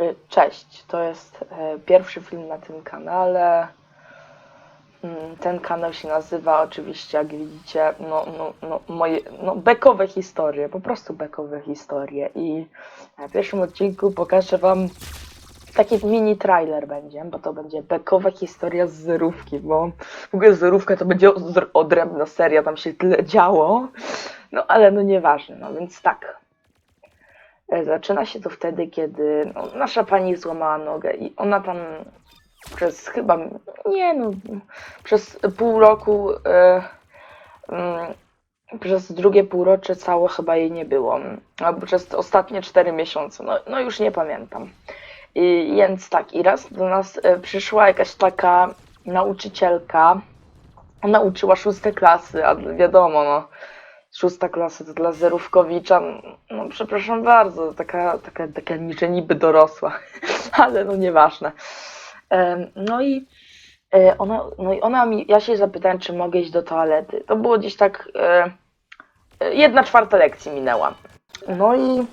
Y, Cześć, to jest e, pierwszy film na tym kanale. Mm, Ten kanał się nazywa oczywiście, jak widzicie, no, no, no, moje, no, bekowe historie, po prostu bekowe historie. I na pierwszym odcinku pokażę wam taki mini trailer będzie, bo to będzie bekowa historia z zerówki, bo w ogóle zerówka to będzie odr- odrębna seria, tam się tyle działo. No ale no nieważne, no więc tak. E, Zaczyna się to wtedy, kiedy no, nasza pani złamała nogę i ona tam przez chyba, nie no, przez pół roku, e, mm, przez drugie półrocze całe chyba jej nie było, albo przez ostatnie cztery miesiące, no, no już nie pamiętam. I, więc tak, i raz do nas e, przyszła jakaś taka nauczycielka, ona uczyła szóste klasy, a wiadomo, no, szósta klasa to dla zerówkowicza, no przepraszam bardzo, taka, taka, taka nicze niby dorosła, ale no nieważne. No i e, ona, no i ona mi, ja się zapytałem, czy mogę iść do toalety. To było gdzieś tak, e, e, jedna czwarta lekcji minęła. No i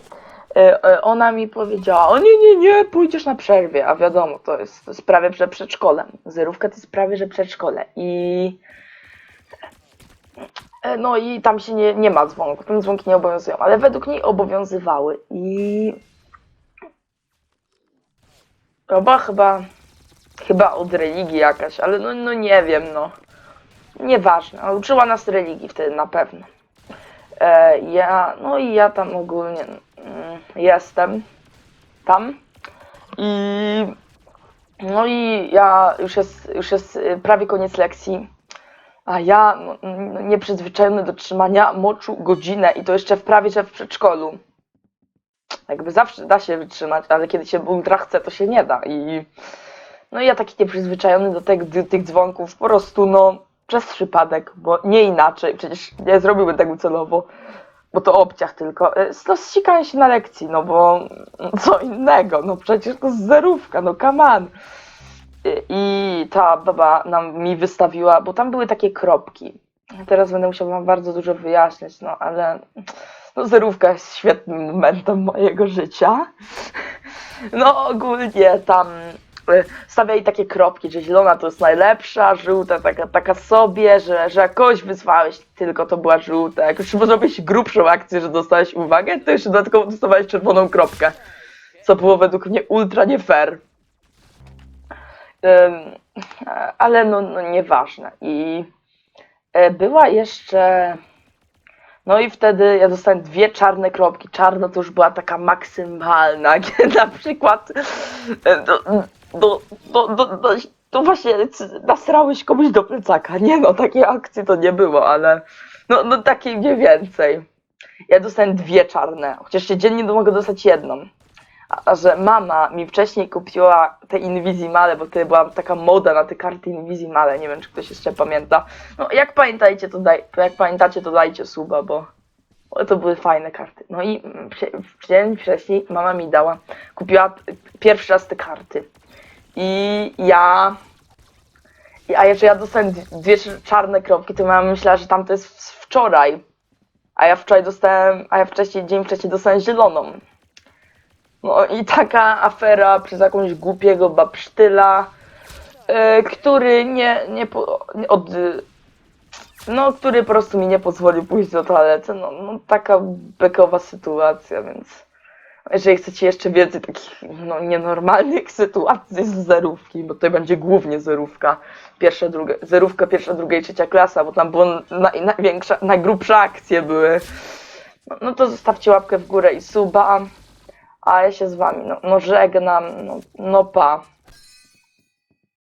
ona mi powiedziała, o nie, nie, nie, pójdziesz na przerwie, a wiadomo, to jest, to jest prawie przed przedszkolem. Zerówka to jest prawie, że przedszkole. I No i tam się nie, nie ma dzwonków, tam dzwonki nie obowiązują, ale według niej obowiązywały i chyba, chyba, chyba od religii jakaś, ale no, no nie wiem, no. Nieważne, ale uczyła nas religii wtedy na pewno. E, ja, no i ja tam ogólnie mm, jestem tam i no i ja już jest, już jest y, prawie koniec lekcji. A ja, no, nieprzyzwyczajony do trzymania moczu godzinę i to jeszcze w prawie, że w przedszkolu. Jakby zawsze da się wytrzymać, ale kiedy się ultra chce, to się nie da. I no ja taki nieprzyzwyczajony do tych, tych dzwonków, po prostu no przez przypadek, bo nie inaczej, przecież nie zrobiłbym tego celowo, bo to obciach tylko. Y, No się na lekcji, no bo co innego, no przecież to zerówka, no. Y, I ta baba nam mi wystawiła, bo tam były takie kropki. Teraz będę musiał wam bardzo dużo wyjaśniać, no ale no, zerówka jest świetnym momentem mojego życia. No ogólnie tam y, stawiali takie kropki, że zielona to jest najlepsza, żółta taka, taka sobie, że, że jak kogoś wyzwałeś, tylko to była żółta. Jak już zrobić grubszą akcję, że dostałeś uwagę, to jeszcze dodatkowo dostawałeś czerwoną kropkę. Co było według mnie ultra nie fair. Ale no, no nieważne. I e, była jeszcze. No i wtedy ja dostałem dwie czarne kropki. Czarna to już była taka maksymalna, kiedy na przykład e, do, do, do, do, do, to właśnie nasrałeś komuś do plecaka. Nie no, takiej akcji to nie było, ale no, no takiej mniej więcej. Ja dostałem dwie czarne, chociaż się dziennie mogę dostać jedną. Że mama mi wcześniej kupiła te Invisimale, bo to była taka moda na te karty Invisimale, nie wiem czy ktoś jeszcze pamięta. No jak pamiętajcie to daj, jak pamiętacie to dajcie suba, bo, to były fajne karty. No i w dzień wcześniej mama mi dała, kupiła pierwszy raz te karty. I ja a jeżeli ja dostałem dwie czarne kropki, to mama myślała, że tam to jest wczoraj. A ja wczoraj dostałem, a ja wcześniej, dzień wcześniej dostałem zieloną. No i taka afera przez jakąś głupiego babsztyla, e, który nie, nie, po, od, no, który po prostu mi nie pozwolił pójść do toalety. No, no taka bekowa sytuacja, więc jeżeli chcecie jeszcze więcej takich no, nienormalnych sytuacji z zerówki, bo to będzie głównie zerówka, pierwsza, druga, zerówka pierwsza, druga i trzecia klasa, bo tam było naj, największa, najgrubsze akcje były. No, no to zostawcie łapkę w górę i suba. A ja się z wami no, no żegnam, no, no pa.